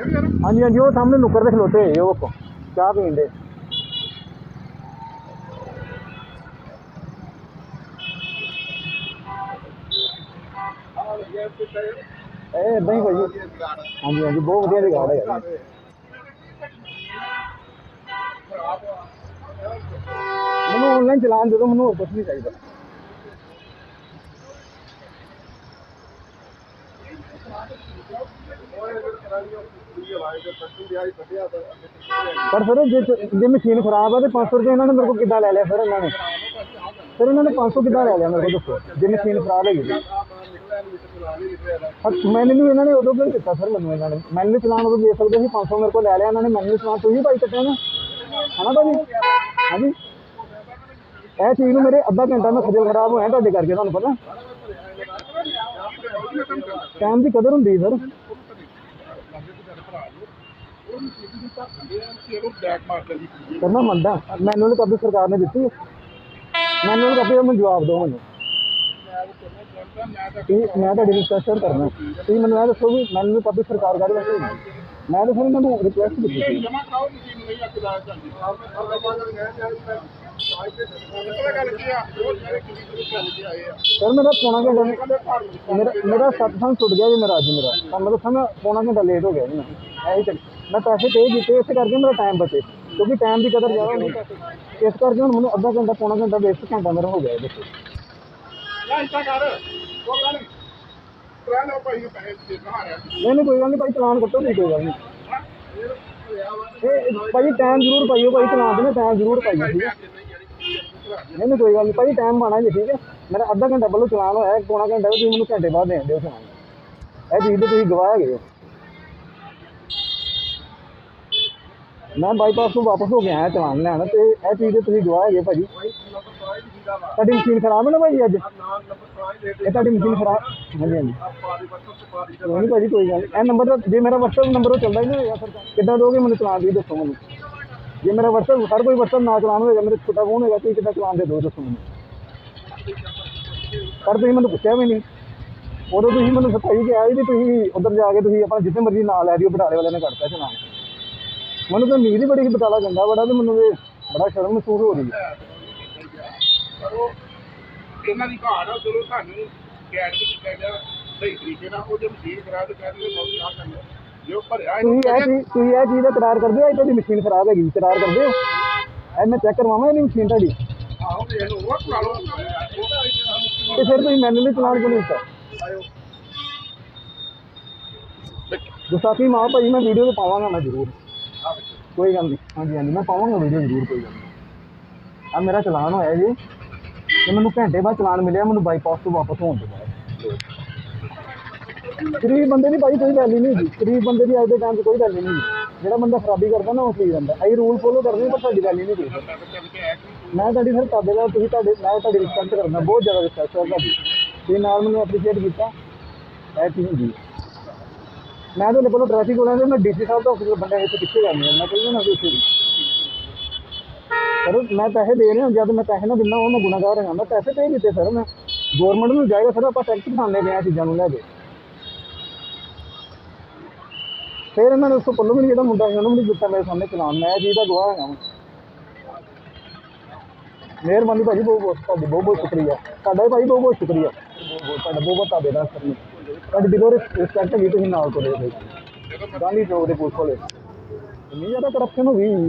ਹਾਂਜੀ ਹਾਂਜੀ, ਉਹ ਸਾਹਮਣੇ ਨੁੱਕਰ ਤੇ ਖਲੋਤੇ ਹੋਏ ਉਹ ਵੇਖੋ, ਚਾਹ ਪੀਣ ਦੇ। ਇਹ ਇਦਾਂ ਹੀ ਭਾਜੀ ਹਾਂਜੀ ਹਾਂਜੀ, ਬਹੁਤ ਵਧੀਆ ਜਗ੍ਹਾ ਹੈ ਯਾਰ। ਮੈਨੂੰ ਆਨਲਾਈਨ ਚਲਾਨ ਦੇ ਦਿਓ, ਮੈਨੂੰ ਹੋਰ ਕੁਝ ਨਹੀਂ ਚਾਹੀਦਾ। ਪਰ ਸਰ ਜੇ ਜੇ ਮਸ਼ੀਨ ਖਰਾਬ ਆ ਤੇ 500 ਰੁਪਏ ਇਹਨਾਂ ਨੇ ਮੇਰੇ ਕੋਲ ਕਿੱਦਾਂ ਲੈ ਲਿਆ ਸਰ ਇਹਨਾਂ ਨੇ? ਸਰ ਇਹਨਾਂ ਨੇ 500 ਕਿੱਦਾਂ ਲੈ ਲਿਆ ਮੇਰੇ ਕੋਲ ਦੱਸੋ? ਜੇ ਮਸ਼ੀਨ ਖਰਾਬ ਹੈਗੀ ਜੀ ਪਰ ਮੈਨੂੰ ਵੀ ਇਹਨਾਂ ਨੇ ਉਦੋਂ ਕਿਉਂ ਦਿੱਤਾ ਸਰ ਮੈਨੂੰ ਇਹਨਾਂ ਨੇ? ਮੈਨੂੰ ਚਲਾਨ ਉਦੋਂ ਦੇ ਸਕਦੇ ਸੀ 500 ਮੇਰੇ ਕੋਲ ਲੈ ਲਿਆ ਇਹਨਾਂ ਨੇ, ਮੈਨੂੰ ਚਲਾਨ ਤੁਸੀਂ ਭਾਈ ਕੱਟਿਆ ਨਾ? ਹਨਾ ਭਾਜੀ? ਹਾਂਜੀ? ਇਹ ਚੀਜ਼ ਨੂੰ ਮੇਰੇ ਅੱਧਾ ਘੰਟਾ ਮੈਂ ਖਜਲ ਖਰਾਬ ਹੋਇਆ ਤੁਹਾਡੇ ਕਰਕੇ ਤੁਹਾਨੂੰ ਪਤਾ। ਟਾਈਮ ਦੀ ਕਦਰ ਹੁੰਦੀ ਸਰ। ਕਰਨਾ ਮੰਨਦਾ ਮੈਨੂਅਲ ਕਾਪੀ ਸਰਕਾਰ ਨੇ ਦਿੱਤੀ। ਮੈਨੂਅਲ ਕਾਪੀ ਦਾ ਮੈਨੂੰ ਜਵਾਬ ਦਿਓ ਮੈਨੂੰ ਇਹ ਮੈਂ ਤੁਹਾਡੀ ਰਿਕੁਐਸਟ ਕਰਨਾ। ਤੁਸੀਂ ਮੈਨੂੰ ਇਹ ਦੱਸੋ ਵੀ ਮੈਨੂਅਲ ਕਾਪੀ ਸਰਕਾਰ ਕਾਹਦੇ ਵਾਸਤੇ ਦਿੰਦੀ? ਮੈਂ ਤਾਂ ਫਿਰ ਇਹਨਾਂ ਨੂੰ ਰਿਕੁਐਸਟ ਕੀਤੀ ਸੀ। ਸਰ, ਮੇਰਾ ਪੌਣਾ ਘੰਟਾ ਮੇਰਾ ਮੇਰਾ ਸਤਸੰਗ ਟੁੱਟ ਗਿਆ ਜੀ ਮੇਰਾ ਅੱਜ ਮੇਰਾ। ਤਾਂ ਮੈਂ ਦੱਸਾਂ ਪੌਣਾ ਘੰਟਾ ਲੇਟ ਹੋ ਗਿਆ ਜੀ ਮੈਂ। ਇਹੀ ਚੱਕ ਮੈਂ ਪੈਸੇ ਪੇ ਕੀਤੇ ਇਸ ਕਰਕੇ ਮੇਰਾ ਟਾਈਮ ਬਚੇ। ਕਿਉਂਕਿ ਟਾਈਮ ਦੀ ਕਦਰ ਜ਼ਿਆਦਾ ਨਹੀਂ। ਇਸ ਕਰਕੇ ਹੁਣ ਮੈਨੂੰ ਅੱਧਾ ਘੰਟਾ, ਪੌਣਾ ਘੰਟਾ ਵੇਸਟ ਘੰਟਾ ਮੇਰਾ ਹੋ ਗਿਆ ਦੇਖੋ ਲੈ ਇੱਦਾਂ ਕਰ ਉਹ ਗੱਲ ਨਹੀਂ ਕਰਾ ਲਓ ਭਾਈ ਪੈਸੇ ਦੇ ਕਹਾਰਿਆ ਨਹੀਂ ਨਹੀਂ ਕੋਈ ਗੱਲ ਨਹੀਂ ਭਾਈ ਚਲਾਨ ਕੱਟੋ ਨਹੀਂ ਕੋਈ ਗੱਲ ਨਹੀਂ। ਭਾਈ ਟਾਈਮ ਜ਼ਰੂਰ ਪਾਈਓ ਭਾਈ ਚਲਾਨ ਦੇ ਨਾ ਟਾਈਮ ਜ਼ਰੂਰ ਪਾਈਓ, ਠੀਕ ਹੈ? ਨਹੀਂ ਨਹੀਂ, ਕੋਈ ਗੱਲ ਨਹੀਂ ਭਾਈ ਟਾਈਮ ਪਾਣਾ ਜੀ ਠੀਕ ਹੈ? ਮੇਰਾ ਅੱਧਾ ਘੰਟਾ ਪਹਿਲਾਂ ਚਲਾਨ ਹੋਇਆ ਪੌਣਾ ਘੰਟਾ, ਤੁਸੀਂ ਮੈਨੂੰ ਘੰਟੇ ਬਾਅਦ ਦੇਣ ਦਿਓ ਚਲਾਨ ਇਹ ਚੀਜ਼ ਤੇ ਤੁਸੀਂ ਗਵਾਹ ਹੈਗੇ ਹੋ। ਮੈਂ ਬਾਈਪਾਸ ਤੋਂ ਵਾਪਸ ਹੋ ਕੇ ਆਇਆ ਚਲਾਨ ਲੈਣ ਤੇ ਇਹ ਚੀਜ਼ ਤੇ ਤੁਸੀਂ ਗਵਾਹ ਹੈਗੇ ਭਾਜੀ। ਤੁਹਾਡੀ ਮਸ਼ੀਨ ਖਰਾਬ ਹੈ ਨਾ ਭਾਜੀ ਅੱਜ? ਇਹ ਤੁਹਾਡੀ ਮਸ਼ੀਨ ਖਰਾਬ ਹਾਂਜੀ ਹਾਂਜੀ। ਕੋਈ ਨਹੀਂ ਭਾਜੀ, ਕੋਈ ਗੱਲ ਨੀ। ਇਹ ਨੰਬਰ ਦਾ ਜੇ ਮੇਰਾ WhatsApp ਨੰਬਰ ਉਹ ਚੱਲਦਾ ਹੀ ਨਹੀਂ ਹੋਇਆ ਫਿਰ ਕਿੱਦਾਂ ਦੋਗੇ ਮੈਨੂੰ ਚਲਾਨ ਦੀ ਦੱਸੋ ਮੈਨੂੰ। ਜੇ ਮੇਰਾ WhatsApp ਹਰ ਕੋਈ WhatsApp ਨਾ ਚਲਾਨ ਹੋਏਗਾ, ਮੇਰੇ ਛੋਟਾ ਫੋਨ ਹੋਏਗਾ, ਤੁਸੀਂ ਕਿੱਦਾਂ ਚਲਾਨ ਦੇ ਦੋ ਦੱਸੋ ਮੈਨੂੰ। ਪਰ ਤੁਸੀਂ ਮੈਨੂੰ ਪੁੱਛਿਆ ਵੀ ਨਹੀਂ। ਉਦੋਂ ਤੁਸੀਂ ਮੈਨੂੰ ਸਤਾਈ ਕਿਹਾ ਸੀ ਵੀ ਤੁਸੀਂ ਉੱਧਰ ਜਾ ਕੇ ਤੁਸੀਂ ਆਪਣਾ ਜਿੱਥੇ ਮਰਜ਼ੀ ਨਾਲ ਲੈ ਦਿਓ, ਬਟਾਲੇ ਵਾਲਿਆਂ ਨੇ ਕਰਤਾ ਚਲਾਨ। ਮੈਨੂੰ ਤਾਂ ਉਮੀਦ ਹੀ ਬੜੀ ਸੀ ਬਟਾਲਾ ਗੰਦਾ ਬੜਾ ਤੇ ਮੈਨੂੰ ਤੇ ਬੜਾ ਸ਼ਰਮ ਮਹਿਸੂਸ ਹੋ ਰਹੀ ਹੈ। ਪਰ ਉਹ ਇਹਨਾਂ ਦੀ ਘਾਟ ਆ ਚਲੋ ਸਾਨੂੰ ਸਹੀ ਤਰੀਕੇ ਨਾਲ ਉਹ ਜੇ ਮਸ਼ੀਨ ਕਰਾ ਤੇ ਕਹਿੰਦੇ ਨੇ ਬਹੁਤ ਆ ਕਰਨਾ। ਜੇ ਭਰਿਆ ਤੁਸੀਂ ਇਹ ਚੀਜ਼ ਤੁਸੀਂ ਇਹ ਚੀਜ਼ ਦਾ ਇਕਰਾਰ ਕਰਦੇ ਹੋ ਇਹ ਤੁਹਾਡੀ ਮਸ਼ੀਨ ਖਰਾਬ ਹੈਗੀ ਇਕਰਾਰ ਕਰਦੇ ਹੋ? ਮੈਂ ਚੈੱਕ ਕਰਵਾਵਾਂ ਇਹਦੀ ਮਸ਼ੀਨ ਤੁਹਾਡੀ? ਆਹੋ ਵੇਖ ਲਓ ਉਹ ਕਰਾ ਲਓ। ਤੇ ਫਿਰ ਤੁਸੀਂ ਮੈਨੂਅਲੀ ਚਲਾਨ ਕਿਉਂ ਨਹੀਂ ਦਿੱਤਾ? ਗੁਸਾਖੀ ਮਾਂ ਭਾਈ ਮੈਂ ਵੀਡੀਓ ਤੇ ਪਾਵਾਂਗਾ ਮੈਂ ਜ਼ਰੂਰ। ਕੋਈ ਗੱਲ ਨਹੀਂ ਹਾਂਜੀ ਹਾਂਜੀ, ਮੈਂ ਪਾਵਾਂਗਾ ਵੀਡੀਓ ਜ਼ਰੂਰ, ਕੋਈ ਗੱਲ ਨਹੀਂ ਆ ਮੇਰਾ ਚਲਾਨ ਹੋਇਆ ਜੀ। ਤੇ ਮੈਨੂੰ ਘੰਟੇ ਬਾਅਦ ਚਲਾਨ ਮਿਲਿਆ, ਮੈਨੂੰ ਬਾਈਪਾਸ ਤੋਂ ਵਾਪਸ ਹੋਣ ਤੋਂ ਬਾਅਦ। ਗਰੀਬ ਬੰਦੇ ਦੀ ਭਾਈ ਕੋਈ ਵੈਲਿਊ ਨਹੀਂ ਹੈਗੀ ਗਰੀਬ ਬੰਦੇ ਦੀ ਅੱਜ ਦੇ ਟਾਈਮ 'ਚ ਕੋਈ ਵੈਲਿਊ ਨਹੀਂ ਜਿਹੜਾ ਬੰਦਾ ਖਰਾਬੀ ਕਰਦਾ ਨਾ, ਉਹ ਸਹੀ ਰਹਿੰਦਾ। ਅਸੀਂ ਰੂਲ ਫੋਲੋ ਕਰਦੇ ਪਰ ਸਾਡੀ ਵੈਲਿਊ ਨਹੀਂ ਕੋਈ। ਮੈਂ ਤੁਹਾਡੀ ਸਰ ਤੁਹਾਡੇ ਨਾਲ ਤੁਸੀਂ ਤੁਹਾਡੇ ਨਾਲ ਤੁਹਾਡੀ ਰਿਸਪੈਕਟ ਕਰਦਾ ਬਹੁਤ ਜ਼ਿਆਦਾ ਰਿਸਪੈਕਟ ਹੈ ਤੁਹਾਡੀ। ਤੁਸੀਂ ਨਾਲ ਮੈਨੂੰ ਐਪਰੀਸ਼ੀਏਟ ਕੀਤਾ। ਐ ਚੀਜ਼ ਹੁੰਦੀ ਮੈਂ ਤੁਹਾਡੇ ਕੋਲੋਂ ਟ੍ਰੈਫਿਕ ਵਾਲਿਆਂ ਦੇ ਮੈਂ ਡੀਸੀ ਸਾਹਿਬ ਦਾ ਆਫਿਸ ਬੰਦੇ ਵਿੱਚ ਕਿੱਥੇ ਜਾਂਦੇ ਹਾਂ ਮੈਂ ਕਹੀ ਨਾ ਤੁਸੀਂ ਸਰ ਮੈਂ ਪੈਸੇ ਦੇ ਰਿਹਾ, ਜਦ ਮੈਂ ਪੈਸੇ ਨਾ ਦਿੰਦਾ ਉਹ ਮੈਂ ਗੁਨਾਹਗਾਰ ਹਾਂ ਮੈਂ ਪੈਸੇ ਪੇ ਕੀਤੇ ਸਰ, ਮੈਂ ਗਵਰਨਮੈਂਟ ਨੂੰ ਜਾਏਗਾ ਸਰ, ਆਪਾਂ ਟੈਕਸ ਖਾਣੇ ਪਏ ਆ ਚੀਜ਼ਾਂ ਨੂੰ ਲੈ ਕੇ। ਫਿਰ ਇਹਨਾਂ ਉਸ ਤੋਂ ਪੱਲੂ ਵੀ ਜਿਹੜਾ ਮੁੰਡਾ ਸੀ, ਉਹਨੂੰ ਵੀ ਨਹੀਂ ਦਿੱਤਾ ਮੇਰੇ ਸਾਹਮਣੇ ਚਲਾਨ। ਮੈਂ ਇਹ ਚੀਜ਼ ਦਾ ਗਵਾਹ ਹੈਗਾ ਮਿਹਰਬਾਨੀ ਭਾਜੀ, ਬਹੁਤ ਬਹੁਤ ਤੁਹਾਡੀ ਬਹੁਤ ਬਹੁਤ ਸ਼ੁਕਰੀਆ। ਤੁਹਾਡਾ ਵੀ ਭਾਈ ਬਹੁਤ ਬਹੁਤ ਸ਼ੁਕਰੀਆ। ਤੁਹਾਡਾ ਬਹੁਤ ਬਹੁਤ ਧੰਨਵਾਦ ਸਰ ਜੀ ਤੁਹਾਡੀ ਦਿਲੋਂ ਰਿਸਪੈਕਟ ਹੈਗੀ, ਤੁਸੀਂ ਨਾਲ ਕੋਲੇ ਗਾਂਧੀ ਚੌਕ ਦੇ ਪੁਲਿਸ ਕੋਲੇ ਇੰਨੀ ਜ਼ਿਆਦਾ ਕਰਪਸ਼ਨ ਹੋ ਗਈ